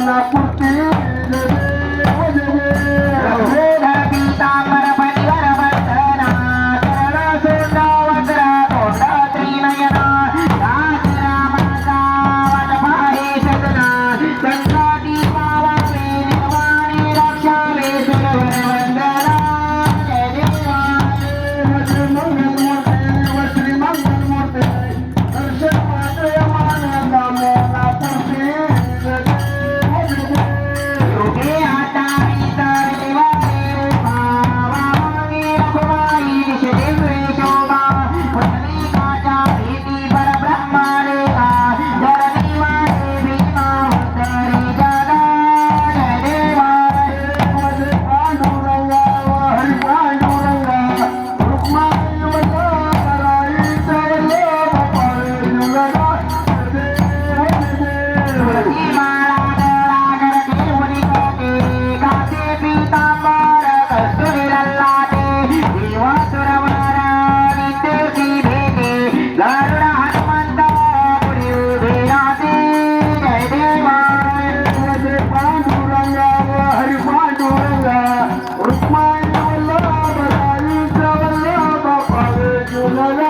Jagannath la la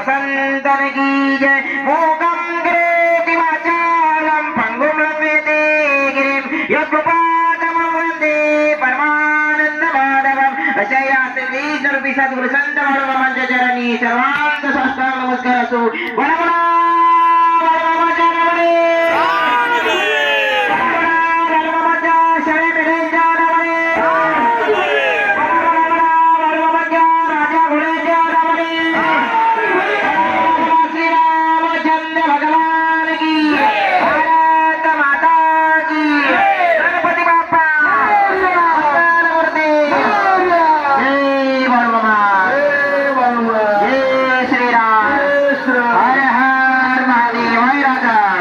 వసంతనికి మూకం గ్రేతిమాచారం పంగుం లభ్యతే గిరిం యోగపాదమం Vande Paramananda Madhavam